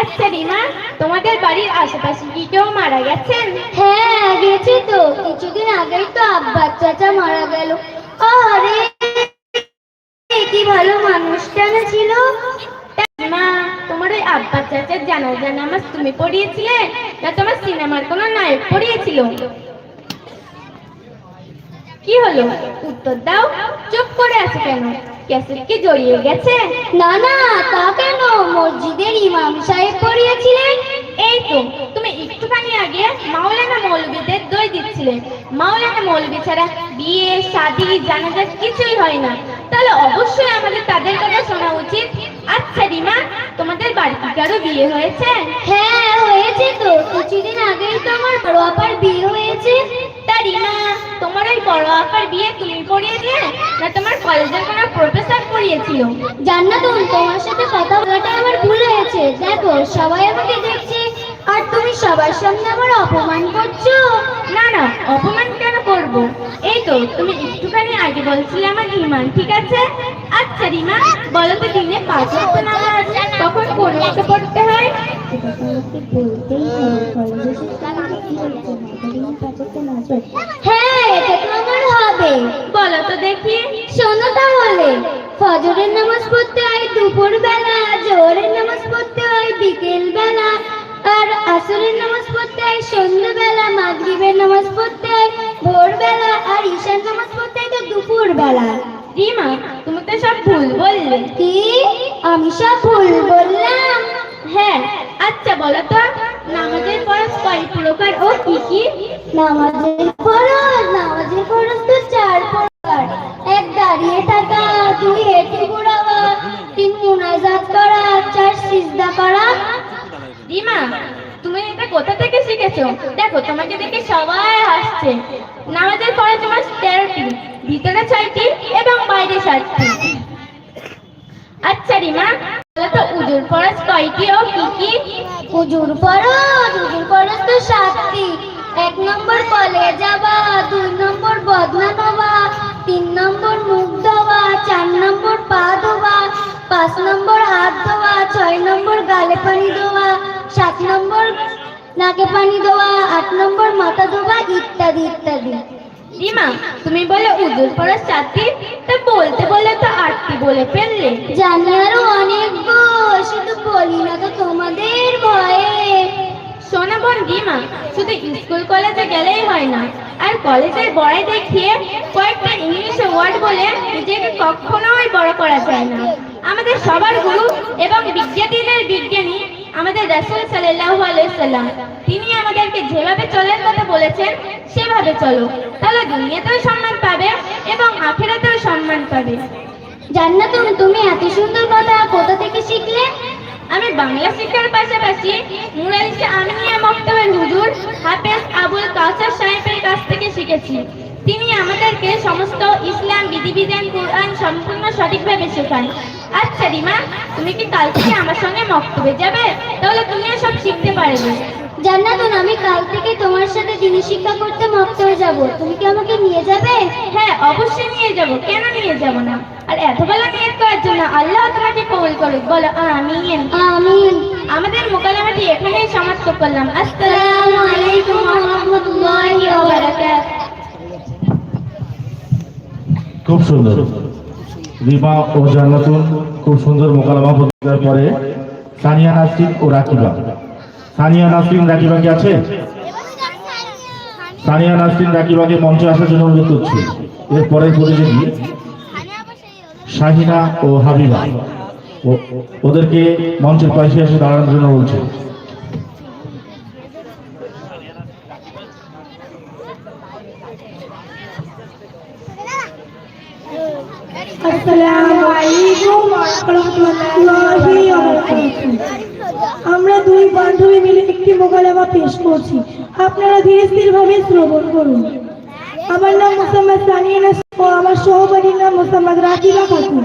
আচ্ছা রিমা তোমাদের বাড়ির আশেপাশে কি কেউ মারা গেছেন? হ্যাঁ গেছে তো। কিছুদিন আগেই তো আব্বার চাচা মারা গেল। আরে কি ভালো মানুষটা না ছিল? মা তোমার ওই আব্বা চাচার জানাজা নামাজ তুমি পড়িয়েছিলে? না তোমার সিনেমার কোনো নায়ক পড়িয়েছিল? কি হলো? উত্তর দাও। চুপ করে আছো কেন? ক্যাসেট কি জড়িয়ে গেছে? না না তা কেন? মসজিদের ইমাম সাহেব পড়িয়েছিলেন। এই তো তুমি একটুখানি আগে মাওলানা মৌলবীদের দই দিচ্ছিলে। মাওলানা মৌলবী ছাড়া বিয়ে শাদি জানাজা কিছুই হয় না। তাহলে অবশ্যই আমাদের তাদের কথা শোনা উচিত। আচ্ছা রিমা তোমাদের বাড়িতে কারও বিয়ে হয়েছে? হ্যাঁ হয়েছে তো। কিছুদিন আগেই তো আমার বড় আপার বিয়ে হয়েছে। রিমা তোমার ওই বড় আপার বিয়ে তুমি পড়িয়েছিলে? না, তোমার কলেজের কোনো প্রফেসর পড়িয়েছিল? জান্নাতুন তোমার সাথে কথা বলাটা আমার ভুল হয়েছে। দেখো, সবাই আমাকে দেখছে। আর তুমি সবার সামনে আমার অপমান করছ? না না, অপমান কেন করব? এই তো, তুমি একটুখানি আগে বলছিলে আমার ইমান, ঠিক আছে? আচ্ছা রিমা, বলো তো দিনে পাঁচ ওয়াক্ত নামাজ কখন কোন ওয়াক্তে হয়? হবে। বলো তো দেখি। শোনো ফজরের নামাজ পড়তে হয় দুপুর বেলা জোহরের নামাজ পড়তে হয় বিকেল বেলা আর আসরের নামাজ পড়তে হয় সন্ধ্যাবেলা মাগরিবের নামাজ পড়তে হয় ভোরবেলা আর ঈশার নামাজ পড়তে হয় তো দুপুর বেলা রিমা তুমি তো সব ভুল বললে। কি? আমি সব ভুল বললাম? হ্যাঁ আচ্ছা বলো তো নামাজের ফরজ কয় প্রকার ও কি কি? নামাজের ফরজ নামাজের ফরজ তো চার প্রকার। এক দাঁড়িয়ে থাকা দুই হেঁটে ঘোরাবা তিন মুনাজাত করা চার সিজদা করা রিমা তুমি এটা কোথা থেকে শিখেছো? দেখো, তোমাকে দেখে সবাই হাসছে। নামাজের পরে তোমার তেরোটি, ভিতরে ছয়টি এবং বাইরে সাতটি। আচ্ছা রিমা তো ও কি তো এক নম্বর দুই নম্বর তিন নম্বর চার নম্বর পা পাঁচ নম্বর হাত ধোয়া, ছয় নম্বর গালে পানি ধোয়া সাত নম্বর নাকে পানি ধোয়া আট নম্বর মাথা ধোয়া ইত্যাদি ইত্যাদি। রিমা তুমি বলে উজুর ফরজ চারটি? তা বলতে বলে তো আটটি বলে ফেললে। জানি আরও অনেক গো শুধু বলি না তো তোমাদের ভয়ে। শোনা বোন রিমা শুধু স্কুল কলেজে গেলেই হয় না। আর কলেজের বড়াই দেখিয়ে কয়েকটা ইংলিশে ওয়ার্ড বলে নিজেকে কখনোই বড় করা যায় না। আমাদের সবার গুরু এবং বিজ্ঞানীদের বিজ্ঞানী আমাদের রাসূল সাল্লাল্লাহু আলাইহি সাল্লাম তিনি আমাদেরকে যেভাবে চলার কথা বলেছেন, সেভাবে চলো। তাহলে দুনিয়াতেও সম্মান পাবে এবং আখেরাতেও সম্মান পাবে। জান্নাতুন তুমি এত সুন্দর কথা কোথা থেকে শিখলে? আমি বাংলা শিক্ষার পাশাপাশি মুরালিসা আমিনিয়া মক্তবের হুজুর হাফেজ আবুল কাউসার সাহেবের কাছ থেকে শিখেছি। তিনি আমাদেরকে সমস্ত ইসলাম বিধিবিধান কোরআন সম্পূর্ণ সঠিকভাবে শেখান। আচ্ছা রিমা তুমি কি কাল থেকে আমার সঙ্গে মক্তবে যাবে? তাহলে তুমিও সব শিখতে পারবে। জান্নাতুন আমি কাল থেকে তোমার সাথে দিনী শিক্ষা করতে মক্তবে যাব। তুমি কি আমাকে নিয়ে যাবে? হ্যাঁ অবশ্যই নিয়ে যাব। কেন নিয়ে যাব না? আর এত বেলা নিয়ত করার জন্য আল্লাহ তোমাকে কবুল করুক। বলো আমিন। আমিন। আমাদের মোকালামাটি এখানেই সমাপ্ত করলাম। আসসালামু আলাইকুম ওয়া রাহমাতুল্লাহি ওয়া বারাকাতুহু। খুব সুন্দর। রিমা ও জান্নাতুন খুব সুন্দর মোকালামা প্রতিকার পরে সানিয়া নাসরিন ও রাকিবা। সানিয়া নাসরিন, রাকিবা কি আছে? সানিয়া নাসরিন, রাকিবাকে মঞ্চে আসার জন্য অনুরোধ করছি। এরপরে প্রতিযোগী শাহিনা ও হাবিবা। ওদেরকে মঞ্চের পাশে এসে দাঁড়ানোর জন্য বলছে। আমরা দুই বান্ধবী মিলে একটি মোকালামা পেশ করছি। আপনারা ধীরে স্থিরভাবে শ্রবণ করুন। আমার নাম মোসাম্মদ সানিয়া আমার সহপাঠীর নাম মোসাম্মদ রাকিবা খাতুন।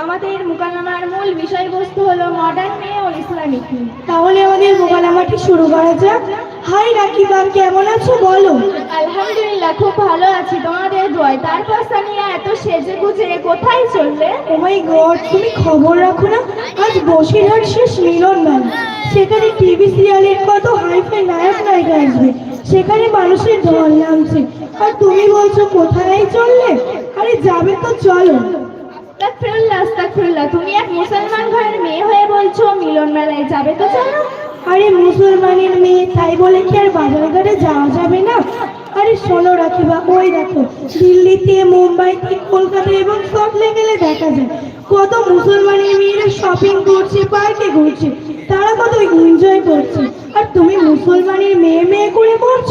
আমাদের মোকালামার মূল বিষয়বস্তু হলো মডার্ন মেয়ে ও ইসলামিক তাহলে আমাদের মোকালামাটি শুরু করা যাক। হাই রাকিবা কেমন আছো? বলো। আলহামদুলিল্লাহ খুব ভালো আছি। তোমাদের দোয়ায়। তারপর সানিয়া এত সেজে গুজে কোথায় চললে? ও মাই গড তুমি খবর রাখো না। আজ বসিরহাট শেষ মিলন মেলা। সেখানে টিভি সিরিয়ালের কত হাইফাই নায়ক নায়িকা আসবে? সেখানে মানুষের ঢল নামছে। আর তুমি বলছো কোথায় চললে? আরে যাবে তো চলো। আস্তাগফিরুল্লাহ আস্তাগফিরুল্লাহ। তুমি এক মুসলমান ঘরের মেয়ে হয়ে বলছো, মিলন মেলায় যাবে তো চলো? আরে মুসলমানের মেয়ে, তাই বলে কি আর বাজারে ঘাটে যাওয়া যাবে না? আরে শোনো রাখিবা, ওই দেখো, দিল্লিতে, মুম্বাইতে কলকাতা এবং সব গেলে দেখা যায়। কত মুসলমানের মেয়েরা শপিং করছে পার্কে ঘুরছে, তারা কত এনজয় করছে। আর তুমি মুসলমানের মেয়ে মেয়ে করে করছ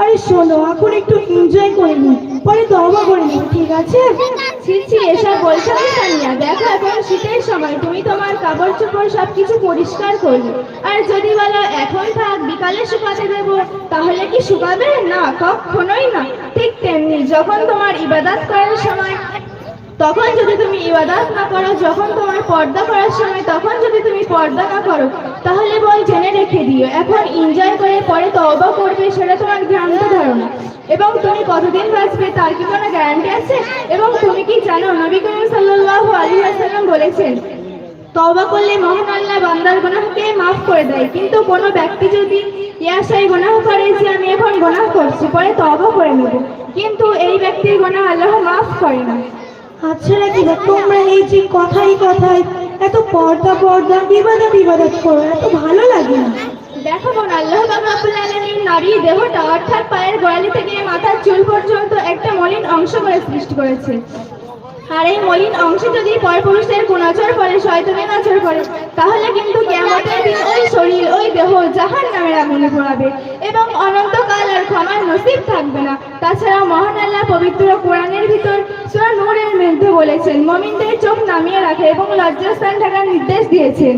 আরে শোনো, এখন একটু এনজয় করে নি পরে দবা করে নি ঠিক আছে? ছি এসব বলছো কি সানিয়া দেখো, এখন শীতের সময়, তুমি তোমার কাপড় চোপড় সব কিছু পরিষ্কার করবে। আর যদি বলো, এখন থাক, বিকালে শুকাতে দেবো, তাহলে কি শুকাবে? না, কখনোই না। ঠিক তেমনি, যখন তোমার ইবাদত করার সময়, তখন যদি তুমি ইবাদত না করো, যখন তোমার পর্দা করার সময়, তখন যদি তুমি পর্দা না করো, তাহলে বল জেনে রেখে দিও। এখন এনজয় করে পরে তওবা করবে, সেটা তোমার ভ্রান্ত ধারণা। এবং তুমি কতদিন বাঁচবে তার কি কোনো গ্যারান্টি আছে? এবং তুমি কি জানো নবী করিম সাল্লাল্লাহু আলাইহি ওয়াসাল্লাম বলেছেন, তওবা করলে মহান আল্লাহ বান্দার গুনাহকে মাফ করে দেয়। কিন্তু কোনো ব্যক্তি যদি ইয়াশাই গুনাহ করে যে আমি এখন গুনাহ করছি, পরে তওবা করে নেব। কিন্তু এই ব্যক্তির গুনাহ আল্লাহ মাফ করে না। আচ্ছা রাখিবা তোমরা এই যে কথাই কথাই এত পর্দা পর্দা ইবাদত ইবাদত করো, এত ভালো লাগে না। দেখো বোন আল্লাহ নারী দেহটা অর্থাৎ পায়ের গোড়ালি থেকে মাথার চুল পর্যন্ত একটা মলিন অংশ করে সৃষ্টি করেছে। আর এই মলিন অংশে যদি পরপুরুষের গুণাচর পড়ে শয়তানের নজর পড়ে তাহলে কিন্তু কেমতের দিন ওই শরীর, ওই দেহ জাহান নামের আগুনে পড়াবে এবং অনন্তকাল আর ক্ষমার নসিব থাকবে না। তাছাড়া মহান আল্লাহ পবিত্র কোরআনের ভিতর সূরা নূরের মধ্যে বলেছেন, মমিনদের চোখ নামিয়ে রাখে এবং লজ্জাস্থান থাকার নির্দেশ দিয়েছেন।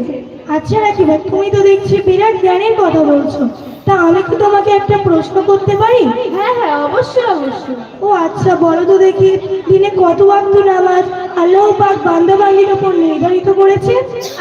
আচ্ছা রাখি তুমি তো দেখছি বিরাট জ্ঞানের কথা বলছো। তা আমি কি তোমাকে একটা প্রশ্ন করতে পারি? হ্যাঁ হ্যাঁ অবশ্যই অবশ্যই। ও আচ্ছা বলো তো দেখি দিনে কত ওয়াক্ত নামাজ আল্লাহ পাক বান্দা বান্দির উপর নির্ধারিত করেছে?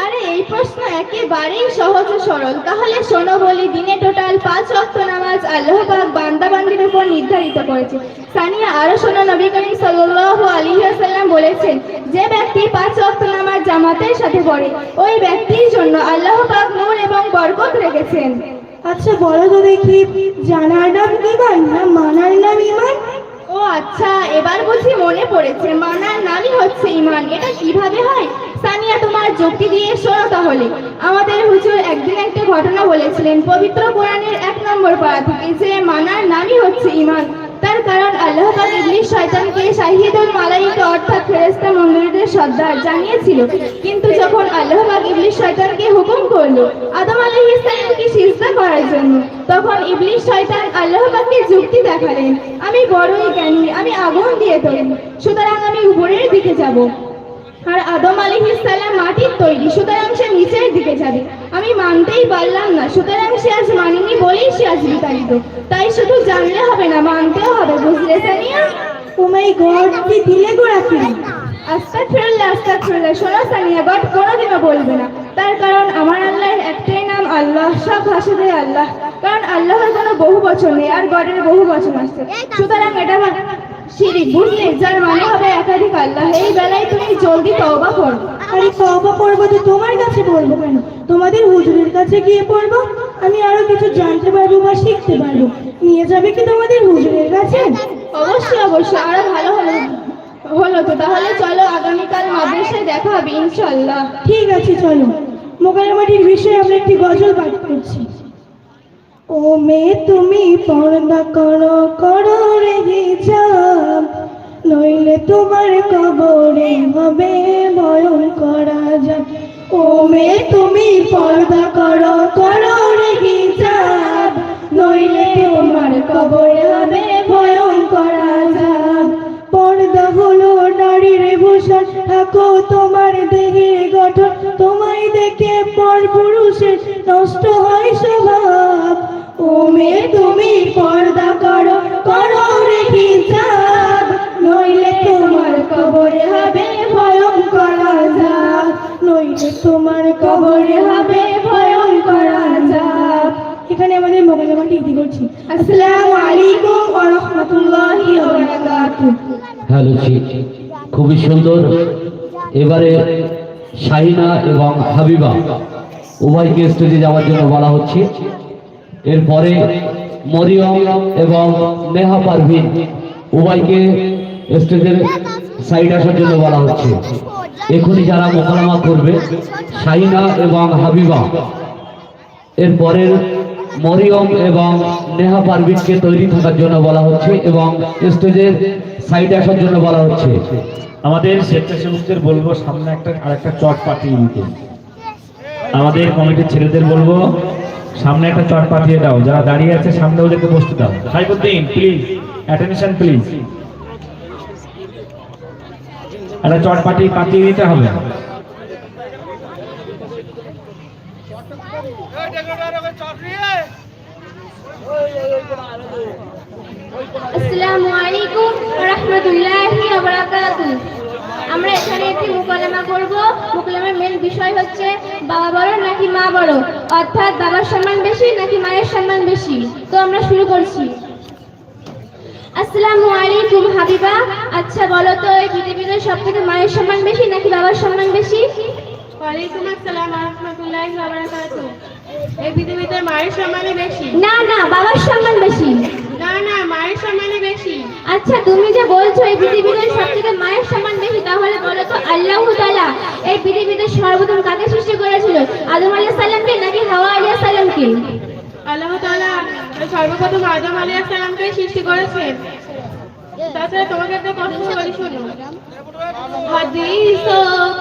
আরে এই প্রশ্ন একেবারেই সহজ ও সরল। তাহলে শোনো বলি দিনে টোটাল পাঁচ ওয়াক্ত নামাজ আল্লাহ পাক বান্দা বান্দির উপর নির্ধারিত করেছে। সানিয়া আরও শোনো নবী করিম সাল্লাল্লাহু আলাইহি ওয়াসাল্লাম বলেছেন যে ব্যক্তি পাঁচ ওয়াক্ত নামাজ জামাতের সাথে পড়ে ওই ব্যক্তির জন্য আল্লাহ পাক নূর এবং বরকত রেখেছেন। আচ্ছা বলো তো দেখি, জানার নাম ইমান না, মানার নাম ইমান? ও আচ্ছা এবার বুঝি মনে পড়েছে, মানার নামই হচ্ছে ইমান। এটা কীভাবে হয়? সানিয়া, তোমার যুক্তি দিয়ে শোনো তাহলে। আমাদের হুজুর একদিন একটা ঘটনা বলেছিলেন, পবিত্র কোরআনের এক নম্বর পাড়া থেকে, যে মানার নামই হচ্ছে ইমান। তার কারণ আল্লাহ পাক ইবলিস শয়তানকে শাহিদুল মালাইকা অর্থাৎ ফেরেশতা মন্দিরদের সর্দার জানিয়েছিল। কিন্তু যখন আল্লাহ পাক শয়তানকে হুকুম করল, আদম আলাইহিস সালামকে সিজদা করার জন্য, তখন ইবলিস শয়তান আল্লাহ পাককে যুক্তি দেখালেন, আমি বড়ই জ্ঞানী, আমি আগুন দিয়ে তৈরি সুতরাং আমি উপরের দিকে যাব। আর আদম সালাম মাটির তৈরি, সুতরাং সে নিচের দিকে যাবে। আমি মানতেই পারলাম না, সুতরাং সে আজ মানিনি বলেই সে আজ বিতাড়িত। তাই শুধু জানলে হবে না, মানতেও হবে, বুঝলে সানিয়া? ও মাই গড, কি দিলে গো রাখিবা আস্তাগফিরুল্লাহ আস্তাগফিরুল্লাহ শোনো সানিয়া, গড কোনোদিনও বলবে না। তার কারণ আমার আল্লাহর একটাই নাম আল্লাহ, সব ভাষাতে আল্লাহ। কারণ আল্লাহর কোনো বহু বচন নেই, আর গডের বহু বচন আসছে সুতরাং এটা শিরিক, বুঝলে? যার মানে হবে একাধিক আল্লাহ। এই বেলায় তুমি জলদি আরে তবা পড়ব তো তোমার কাছে বলব কেন? তোমাদের হুজুরের কাছে গিয়ে পড়ব আমি আরও কিছু জানতে পারব বা শিখতে পারব। নিয়ে যাবে কি তোমাদের হুজুরের কাছে? অবশ্যই অবশ্যই আরও ভালো হলো। হলো তো তাহলে চলো আগামীকাল মাদ্রাসায় দেখা হবে ইনশাল্লাহ ঠিক আছে চলো। মোকালামাটির বিষয়ে আমরা একটি গজল পাঠ করছি। ও মেয়ে তুমি পর্দা করো করো রে হিজাব। নইলে তোমার কবরে হবে বয়ন করা যায় ও মেয়ে তুমি পর্দা করো করো রে হিজাব। নইলে তোমার কবরে হবে বয়ন করা যায় পর্দা হলো নারীর ভূষণ, থাকো তোমার দেহে গঠন। তোমায় দেখে পর পুরুষের নষ্ট হয় স্বভাব। ও মেয়ে তুমি পর্দা করো করো হবে ভয়ঙ্কর নইলে তোমার কবরে হবে ভয়ঙ্কর এখানে আমাদের করছি আসসালামু আলাইকুম ওয়া রাহমাতুল্লাহি ওয়া বারাকাতুহু হ্যালো সুন্দর। এবারে শাহিনা এবং হাবিবা উভয়কে স্টেজে যাওয়ার জন্য বলা হচ্ছে। এরপরে মরিয়ম এবং নেহা পারভিন উভয়কে স্টেজের সাইড আসার জন্য বলা হচ্ছে। এখনই যারা মোকালামা করবে, সাইনা এবং হাবিবা এরপরের মরিয়ম এবং নেহা পারভিনকে তৈরি থাকার জন্য বলা হচ্ছে এবং স্টেজের সাইডে আসার জন্য বলা হচ্ছে। আমাদের স্বেচ্ছাসেবকদের বলব, সামনে একটা, আরেকটা চট পাঠিয়ে দিতে আমাদের কমিটির ছেলেদের বলব, সামনে একটা চট পাঠিয়ে দাও। যারা দাঁড়িয়ে আছে, সামনে ওদেরকে বসতে দাও। সাইফুদ্দিন প্লিজ অ্যাটেনশন প্লিজ একটা চট পাঠিয়ে পাঠিয়ে দিতে হবে। আমরা এখানে একটি মোকালামা করব। মোকালামার মেন বিষয় হচ্ছে বাবা বড় নাকি মা বড়? অর্থাৎ বাবার সম্মান বেশি নাকি মায়ের সম্মান বেশি? তো আমরা শুরু করছি। আসসালামু আলাইকুম হাবিবা। আচ্ছা বলো তো এই পৃথিবীতে সব থেকে মায়ের সম্মান বেশি নাকি বাবার সম্মান বেশি? ওয়ালাইকুম আসসালাম রহমতুল্লাহ বারাকাতু এই পৃথিবীতে মায়ের সম্মানই বেশি। না না বাবার সম্মান বেশি। না না মায়ের সম্মানই বেশি। আচ্ছা তুমি যে বলছো এই পৃথিবীতে সবথেকে মায়ের সম্মান বেশি তাহলে বলো তো আল্লাহ তাআলা এই পৃথিবীতে সর্বপ্রথম কাকে সৃষ্টি করেছিল? আদম আলাইহিস সালামকে নাকি হাওয়া আলাইহিস সালামকে? আল্লাহ তালা সর্বপ্রথম আদম আলাইহিস সালামকে সৃষ্টি করেছেন। তাছাড়া তোমাকে একটা কথা বলি, শোনো। হাদিস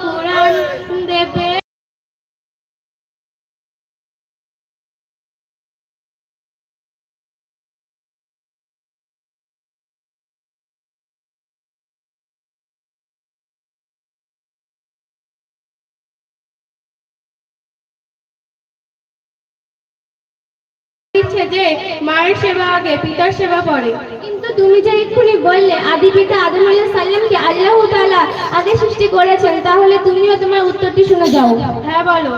কোরআন দেবে। ইচ্ছে যে মায়ের সেবা আগে পিতার সেবা পরে। কিন্তু তুমি যে এক্ষুনি বললে আদি পিতা আদম আলাহ সাল্লামকে আল্লাহ তালা আগে সৃষ্টি করেছেন তাহলে তুমিও তোমার উত্তরটি শুনে যাও। হ্যাঁ বলো।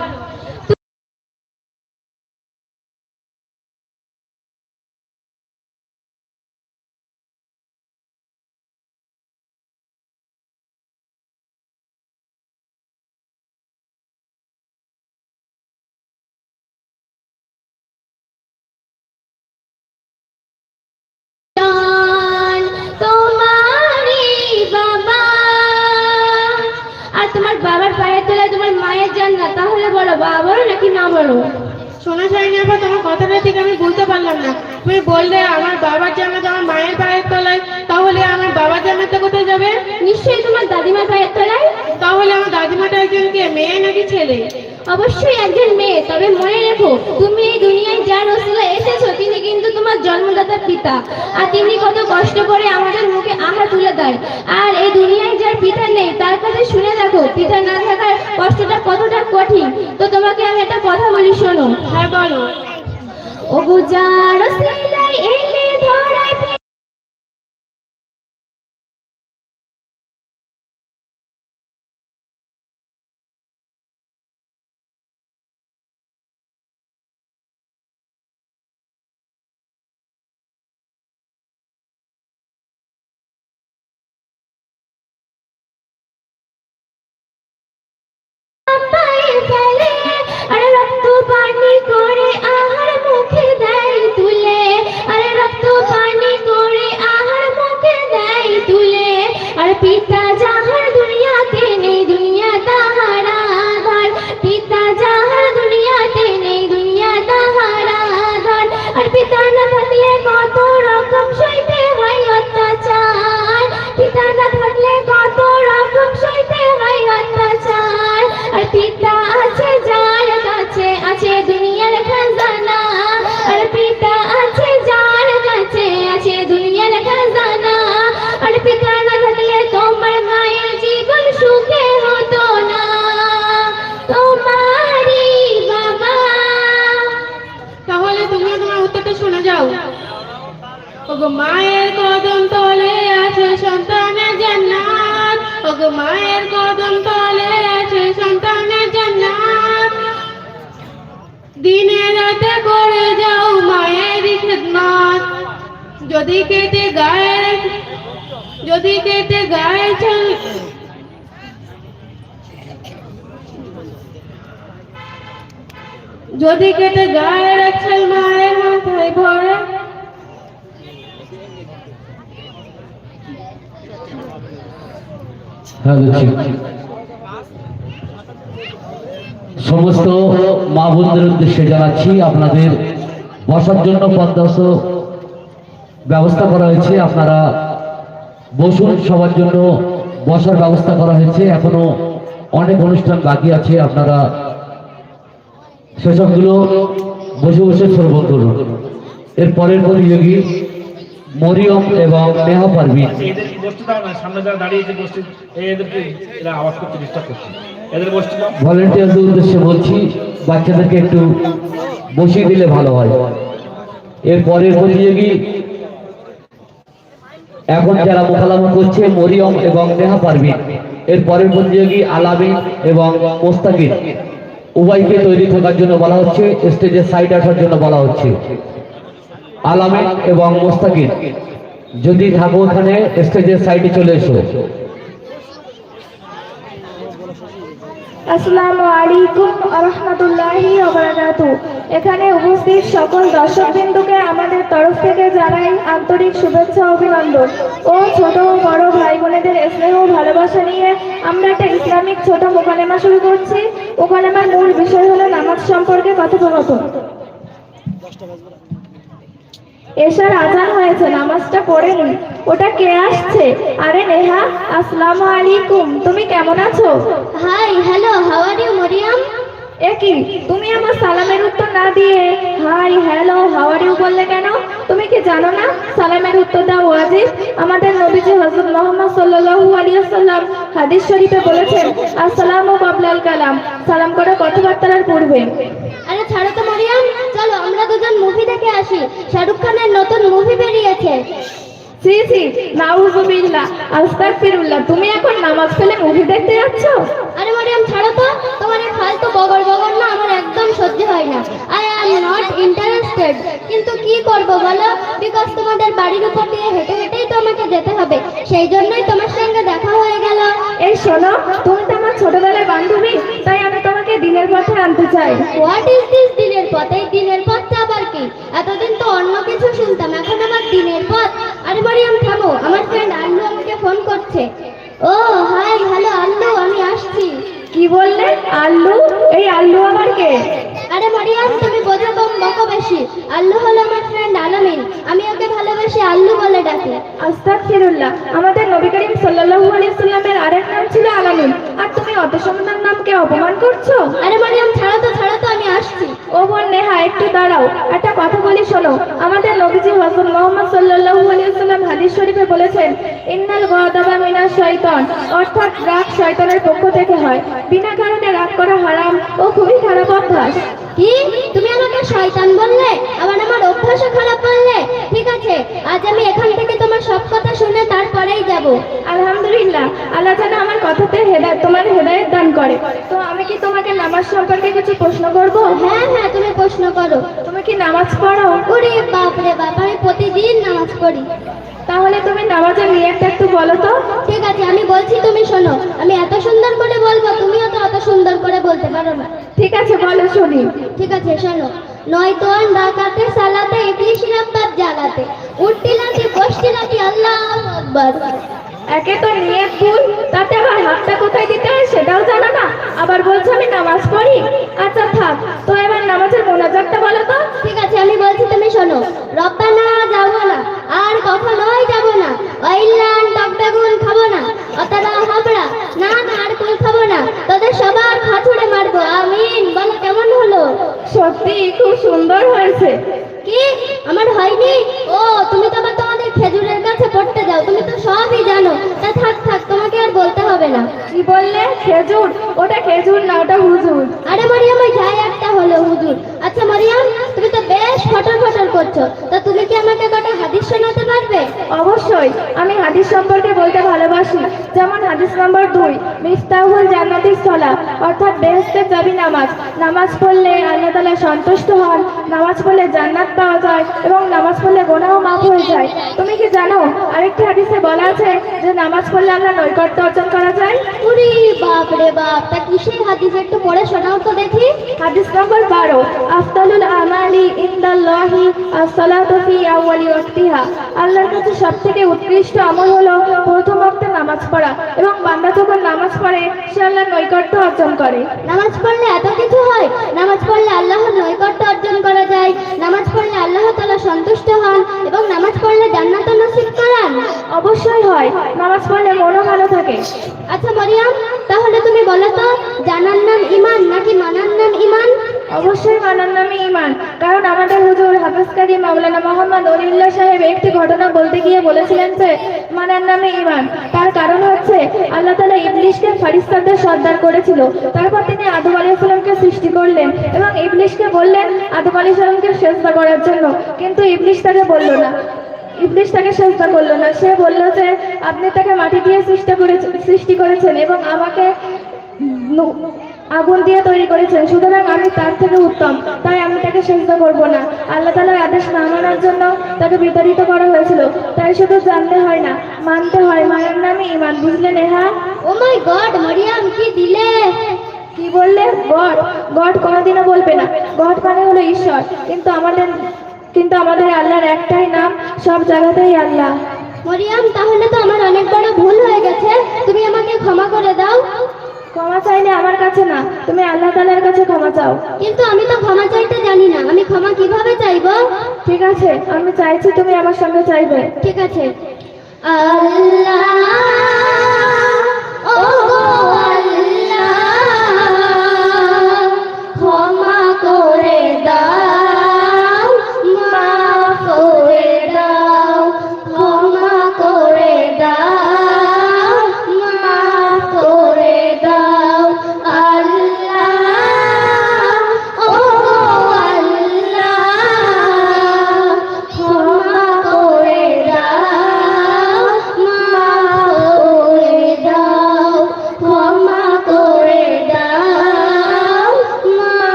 জান্নাত তাহলে বলো বাবা বড় নাকি মা বড় শোনা যায়নি আবার তোমার কথাটা ঠিক আমি বুঝতে পারলাম না। তুমি বললে আমার বাবার জান্নাত আমার মায়ের পায়ের তলায় তাহলে আমার বাবার জান্নাতটা কোথায় যাবে? নিশ্চয়ই তোমার দাদিমার পায়ের তলায়। তাহলে আমার দাদিমাটা একজন কে মেয়ে নাকি ছেলে? অবশ্যই একজন মেয়ে তবে মনে রেখো তুমি এই দুনিয়ায় যার রসিলা এসেছ তিনি কিন্তু তোমার জন্মদাতা পিতা। আর তিনি কত কষ্ট করে আমাদের মুখে আহার তুলে দেয়। আর এই দুনিয়ায় যার পিতা নেই তার কাছে শুনে দেখো পিতা না থাকার কষ্টটা কতটা কঠিন? তো তোমাকে আমি একটা কথা বলি শোনো। হ্যাঁ বলো। ও গুজার এলে করে আহার মুখে দেয় তুলে। আরে রক্ত পানি করে আহার মুখে পিতা যাহার রাতে করে যাও মায়ের খেদমত। যদি কেটে গায়ে যদি কেটে গায়ে চল। যদি কেটে গায়ে রাখছেন মায়ের মাথায় ভরে হ্যাঁ বলছি সমস্ত মা বোনদের উদ্দেশ্যে জানাচ্ছি, আপনাদের বসার জন্য পদ্মাস ব্যবস্থা করা হয়েছে। আপনারা বসুন, সবার জন্য বসার ব্যবস্থা করা হয়েছে। এখনও অনেক অনুষ্ঠান বাকি আছে, আপনারা সেসবগুলো বসে বসে শ্রবণ করুন। এর পরের প্রতিযোগী মরিয়ম এবং নেহা যারা দাঁড়িয়েছে এদেরকে আওয়াজ করতে দাও ভলেন্টিয়ারদের উদ্দেশ্যে বলছি, বাচ্চাদেরকে একটু বসিয়ে দিলে ভালো হয়। এর পরের প্রতিযোগী, এখন যারা মোকালামা করছে, মরিয়ম এবং নেহা পারভিন এর পরের প্রতিযোগী আলামিন এবং মোস্তাকির উভয়কে তৈরি থাকার জন্য বলা হচ্ছে স্টেজের সাইড আসার জন্য বলা হচ্ছে। আলামিন এবং মোস্তাকির যদি থাকো ওখানে স্টেজের সাইডে চলে এসো। আসসালামু আলাইকুম রহমতুল্লাহি এখানে উপস্থিত সকল দর্শকবৃন্দকে আমাদের তরফ থেকে জানাই আন্তরিক শুভেচ্ছা অভিনন্দন। ও ছোট ও বড় ভাই বোনেদের স্নেহ ভালোবাসা নিয়ে আমরা একটা ইসলামিক ছোট মোকালেমা শুরু করছি। মোকালেমার মূল বিষয় হলো নামাজ সম্পর্কে কথোপকথন। এসার আজান হয়েছে নামাজটা পড়ে নি ওটা কে আসছে? আরে নেহা আসসালামু আলাইকুম। তুমি কেমন আছো? Hi hello how are you Mariam? একই তুমি আমার সালামের উত্তর না দিয়ে hi hello how are you বললে কেন? তুমি কি জানো না? সালামের উত্তর দাও ওয়াজিব। আমাদের নবীজি হযরত মুহাম্মদ সাল্লাল্লাহু আলাইহি ওয়াসাল্লাম হাদিস শরীফে বলেছেন, আসসালামু কাবলাল কালাম। সালাম করে কথাবার্তার পূর্বে। আরে ছাড়ো তো মরিয়াম। চলো, আমরা দুজন মুভি দেখে আসি। শাহরুখ খানের নতুন মুভি বেরিয়েছে। সি সি নাউজুবিল্লাহ আস্তাগফিরুল্লাহ। তুমি এখন নামাজ ফেলে মুভি দেখতে যাচ্ছ? আরে মরিয়াম ছাড়ো তো। তোমার এই ফালতু বগর বগর না আমার একদম সহ্য হয় না। আই অ্যাম নট ইন্টারেস্টেড কিন্তু কি করব বলো? বিকজ তোমাদের বাড়ির উপর দিয়ে হেঁটে হেঁটেই তো আমাকে যেতে হবে। সেই জন্যই তোমার সঙ্গে দেখা হয়ে গেল। এই শোনো তুমি তো আমার ছোটবেলার বান্ধবী তাই আমি তোমাকে দিনের পথে আনতে চাই। হোয়াট ইজ দিস দিনের পথ? এই দিনের পথটা আবার কি? এতদিন তো অন্য কিছু শুনতাম এখন আবার দিনের পথ? আরে মারিয়াম থামো আমার ফ্রেন্ড আল্লু আমাকে ফোন করছে। ও হাই হ্যালো আল্লু আমি আসছি। কি বললে? আল্লু? এই আল্লু আবার কে? আরে মারিয়াম তুমি বোঝো কম বকো বেশি আল্লু হলো আমার ফ্রেন্ড আলামিন। আমি ওকে ভালোবেসে আল্লু বলে ডাকি। আস্তাগফিরুল্লাহ আমাদের নবী করিম সাল্লাল্লাহু আলাইহি সাল্লামের আরেক নাম ছিল আলামিন। আর তুমি অত সুন্দর নামকে অপমান করছ? আরে মারিয়াম ছাড়ো তো ছাড়ো তো আমি আসছি। ও বোন নেহা একটু দাঁড়াও একটা কথা বলি শোনো। আমাদের নবীজি হযরত মুহাম্মদ সাল্লাল্লাহু আলাইহি ওয়াসাল্লাম হাদিস শরীফে বলেছেন ইন্নাল গাদাবা মিনাশ শয়তান। অর্থাৎ রাগ শয়তানের পক্ষ থেকে হয়। বিনা কারণে রাগ করা হারাম ও খুবই খারাপ অভ্যাস কি তুমি আমাকে শয়তান বললে আবার আমার অভ্যাসও খারাপ বললে ঠিক আছে আজ আমি এখান থেকে তোমার সব কথা শুনে তারপরেই যাব আলহামদুলিল্লাহ আল্লাহ যেন আমার কথাতে হেদায়ত তোমার হেদায়ত দান করে। তো আমি কি তোমাকে নামাজ সম্পর্কে কিছু প্রশ্ন করব? হ্যাঁ হ্যাঁ তুমি প্রশ্ন করো। তুমি কি নামাজ পড়ো? ওরে বাপ রে বাপ আমি প্রতিদিন নামাজ পড়ি। তাহলে তুমি নামাজের নিয়তটা একটু বলো তো। ঠিক আছে আমি বলছি তুমি শোনো। আমি এত সুন্দর করে বলব তুমিও তো অত সুন্দর করে বলতে পারো না। ঠিক আছে বলো শুনি। ঠিক আছে শোনো। নয়তোয়ান ডাকাতে সালাতে ইবলিশ রাব্বাত জ্বালাতে। উঠতিলাতে বসতিলাতে আল্লাহ আকবার। একে তো নিয়ত ভুল তাতে আবার হাতটা কোথায় দিতে হয় সেটাও জানো না? আবার বলছো আমি নামাজ পড়ি? আচ্ছা থাক তো এবার নামাজের মোনাজাতটা বলো তো। ঠিক আছে আমি বলছি তুমি শোনো। রব্বানা যাব না আর কখনোই যাব না। অইলান টকটাগুন খাব না অতটা হাবড়া না না আর কুল খাব না তোদের সবার খাছুড়ে মারবো আমিন বলো কেমন হলো সত্যি খুব সুন্দর হয়েছে। কি? আমার হয়নি? ও তুমি তো আবার তোমাদের খেজুরের কাছে পড়তে যাও। তুমি তো সবই জানো। তা থাক থাক তোমাকে আর বলতে হবে না। কি বললে? খেজুর? ওটা খেজুর না ওটা হুজুর। আরে মারিয়াম ওই যাই একটা হলো হুজুর। আচ্ছা মারিয়াম তুমি তো বেশ ফটর ফটর করছ। পারবে অবশ্যই। আমি হাদিস সম্পর্কে বলতে ভালোবাসি। যেমন হাদিস নম্বর দুই, মিফতাহুল জান্নাতিস সলা অর্থাৎ বেহস্তের দাবি নামাজ। নামাজ পড়লে আল্লাহ তালা সন্তুষ্ট হন। নামাজ পড়লে জান্নাত পাওয়া যায় এবং নামাজ পড়লে গোনাও মাফ হয়ে যায়। তুমি কি জানো আরেকটি হাদিসে বলা আছে যে নামাজ পড়লে আমরা নৈকট্য অর্জন করা যায়? উরি বাপ রে বাপ তা কিসের হাদিস? একটু পড়ে শোনাও তো দেখি। হাদিস নম্বর বারো আফতালুল আমালি ইন্দাল্লাহি আসসালাতু ফি আউয়ালি ওয়াক্তিহা। আল্লাহর কাছে সবথেকে উৎকৃষ্ট আমল হলো প্রথম ওয়াক্তে নামাজ পড়া এবং বান্দা যখন নামাজ পড়ে সে আল্লাহর নৈকট্য অর্জন করে। নামাজ পড়লে এত কিছু হয়? নামাজ পড়লে আল্লাহর নৈকট্য অর্জন করা যায়। নামাজ পড়লে আল্লাহ তালা সন্তুষ্ট হন এবং নামাজ পড়লে জান্নাত নসিব করান। অবশ্যই হয়। নামাজ পড়লে মনও ভালো থাকে। আচ্ছা মরিয়াম তাহলে তুমি বলো তো জানার নাম ইমান নাকি মানার নাম ইমান? অবশ্যই মানার নামে ইমান, কারণ আমাদের হুজুর হাফিজকারী মাওলানা মোহাম্মদ অলিউল্লাহ সাহেব একটি ঘটনা বলতে গিয়ে বলেছিলেন যে মানার নামে ইমান। তার কারণ হচ্ছে, আল্লাহ তালা ইবলিশকে ফারিস্তাদের সর্দার করেছিল। তারপর তিনি আদম আলী সালামকে সৃষ্টি করলেন এবং ইবলিশকে বললেন আদম আলী সালামকে সেজদা করার জন্য। কিন্তু ইবলিশ তাকে বলল না। ইবলিশ তাকে চেষ্টা করল না। সে বলল যে আপনি তাকে মাটি দিয়ে সৃষ্টি করেছেন সৃষ্টি করেছেন এবং আমাকে আগুন দিয়ে তৈরি করেছেন। সুতরাং আমি তার থেকে উত্তম। তাই আমি তাকে চেষ্টা করব না। আল্লাহ তালার আদেশ না মানার জন্য তাকে বিতাড়িত করা হয়েছিল। তাই শুধু জানতে হয় না মানতে হয়। মায়ের নামে ইমান বুঝলে Neha? Oh my god Mariam কি দিলে? কি বললে? গড। গড কোনোদিনও বলবে না। গড মানে হলো ঈশ্বর। কিন্তু আমাদের কিন্তু আমাদের আল্লাহর একটাই নাম সব জায়গাতেই আল্লাহ। মরিয়াম তাহলে তো আমার অনেক বড় ভুল হয়ে গেছে। তুমি আমাকে ক্ষমা করে দাও। ক্ষমা চাইলে আমার কাছে না তুমি আল্লাহ তালার কাছে ক্ষমা চাও। কিন্তু আমি তো ক্ষমা চাইতে জানি না আমি ক্ষমা কীভাবে চাইব? ঠিক আছে আমি চাইছি তুমি আমার সঙ্গে চাইবে। ঠিক আছে। আল্লাহ ও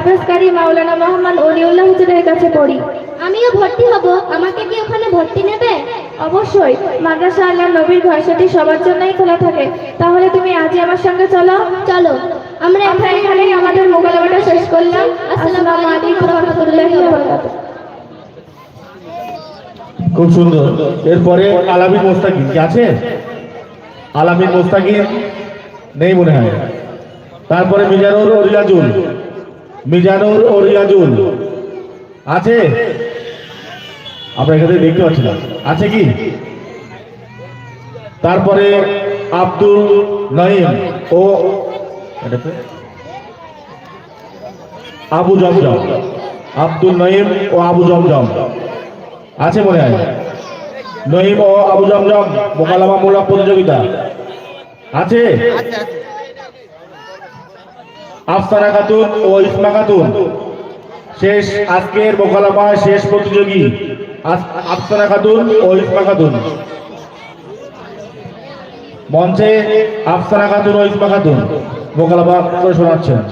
হাফেজকারী মাওলানা মোহাম্মদ অলিউল্লাহ হুজুরের কাছে পড়ি। আমিও ভর্তি হব আমাকে কি ওখানে ভর্তি নেবে? অবশ্যই মাদ্রাসা আল্লাহ নবীর ঘর সেটি সবার জন্যই খোলা থাকে। তাহলে তুমি আজই আমার সঙ্গে চলো। চলো আমরা আমরা এখানেই আমাদের মোকালামাটা শেষ করলাম। আসসালামু আলাইকুম রহমতুল্লাহি ওয়া বারাকাতুহু খুব সুন্দর। এরপরে আলামিন মোস্তাকিম কি আছে? আলামিন মোস্তাকিম নেই মনে হয়। তারপরে মিজানুর ও রিয়াজুল মিজানুর ও রিয়াজুল। আছে? আমরা এখানে দেখতে পাচ্ছি না। আছে কি? তারপরে আব্দুল নঈম ও? আবু জমজম। আব্দুল নঈম ও আবু জমজম। আছে মনে হয়? নঈম ও আবু জমজম মোকালামা মূলক প্রতিযোগিতা। আছে? আফসানা খাতুন ও ইসমা খাতুন শেষ আজকের মোকালামায় শেষ প্রতিযোগী আফসানা খাতুন ও ইসমা খাতুন মঞ্চে আফসানা খাতুন ও ইসমা খাতুন মোকালামা করে শোনাচ্ছেন।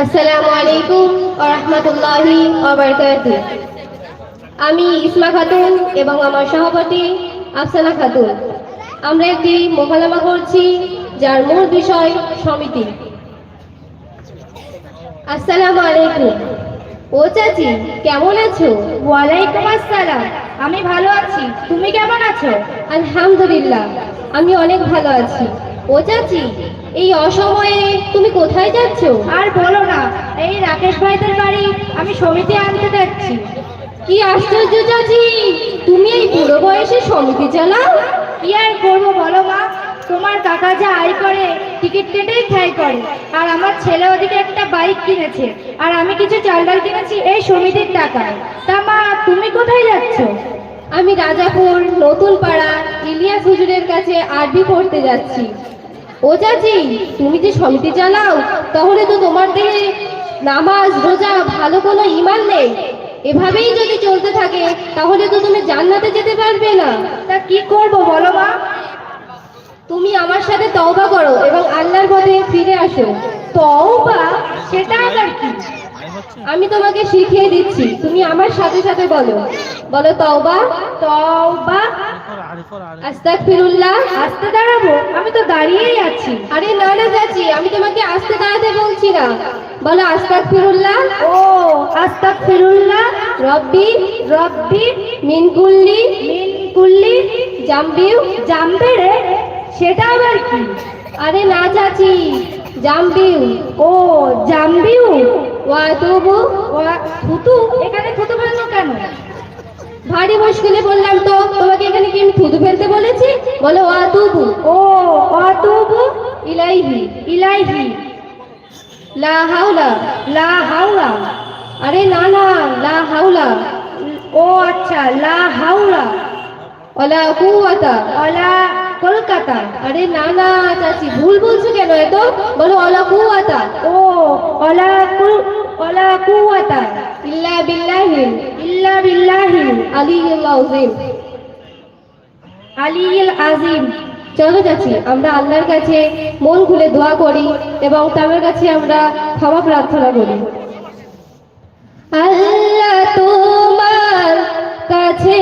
আসসালামু আলাইকুম রাহমাতুল্লাহি আমি ইসমা খাতুন এবং আমার সভাপতি আফসানা খাতুন। আমরা একটি মোকালামা করছি যার মূল বিষয় সমিতি। আসসালামু আলাইকুম। ও চাচি কেমন আছো? ওয়ালাইকুম আসসালাম। আমি ভালো আছি। তুমি কেমন আছো? আলহামদুলিল্লাহ। আমি অনেক ভালো আছি। ও চাচি এই অসময়ে তুমি কোথায় যাচ্ছ? আর বলো না এই রাকেশ ভাইদের বাড়ি আমি সমিতি আনতে যাচ্ছি। কি আশ্চর্য চাচি তুমি এই বুড়ো বয়সে সমিতি চালাও? কি আর করব বলো মা? তোমার কাকা যা আয় করে টিকিট কেটেই খাই করে। আর আমার ছেলে ওদিকে একটা বাইক কিনেছে আর আমি কিছু চাল ডাল কিনেছি এই সমিতির টাকায়। তা মা তুমি কোথায় যাচ্ছ? আমি রাজাপুর নতুন পাড়া ইলিয়াস হুজুরের কাছে আরবি পড়তে যাচ্ছি। ও চাচি তুমি যে সমিতি চালাও তাহলে তো তোমার দেহে নামাজ রোজা ভালো কোনো ইমান নেই। এভাবেই যদি চলতে থাকে তাহলে তো তুমি জান্নাতে যেতে পারবে না। তা কি করব বলো মা? তুমি আমার সাথে তওবা করো এবং আল্লাহর পথে ফিরে আসো। তওবা? সেটা আবার কি? আমি তোমাকে শিখিয়ে দিচ্ছি। তুমি আমার সাথে সাথে বলো। বলো তওবা? তওবা? আস্তাগফিরুল্লাহ। আসতে আছি আরে না না চাচি আমি তোমাকে আসতে দাঁড়াতে বলছি না। বলো আস্তাগফিরুল্লাহ। ও আস্তাগফিরুল্লাহ। রব্বি রব্বি মিন কুল্লি কুল্লি জাম্বিউ জামবে রে সেটা আবার কি? আরে না চাচি জাম্বিউ। ও জাম্বিউ। ওয়া তুবু ও থুতু। এখানে থুতু ফেলল কেন? ভারী মুশকিলে বললাম তো, তোমাকে এখানে কি আমি থুতু ফেলতে বলেছি? বলো ওয়া তুবু ও অতুবু ইলাইহি ইলাইহি। লা হাওলা লা হাওলা। আরে, না না, লা হাওলা। ও আচ্ছা লা হাওলা। ওয়ালা কুওয়াতা। অলা কলকাতা। আরে না না, চাচি, ভুল বলছো কেন? এত বলো ওয়ালা কুওয়াতা ও অলা কু অলা কুওয়াতা ইল্লা বিল্লাহিল ইল্লা বিল্লাহি আলিয়্যিল আযীম আলিয়িল আজিম। চলো চাচি, আমরা আল্লাহর কাছে মন খুলে দোয়া করি এবং তার কাছে আমরা ক্ষমা প্রার্থনা করি। আল্লাহ তোমার কাছে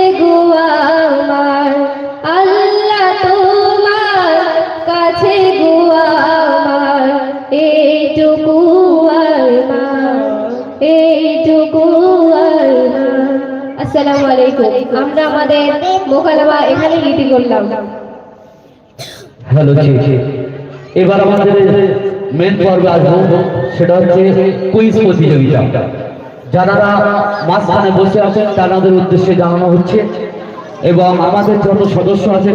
আসসালামু আলাইকুম। আমরা আমাদের মোকালামা এখানে করলাম। ভালো এবার আমাদের মেন পর্বে আসব, সেটা হচ্ছে কুইজ প্রতিযোগিতা। যারা মাঝখানে বসে আছেন, তাদের উদ্দেশ্যে জানানো হচ্ছে। এবং আমাদের যত সদস্য আছে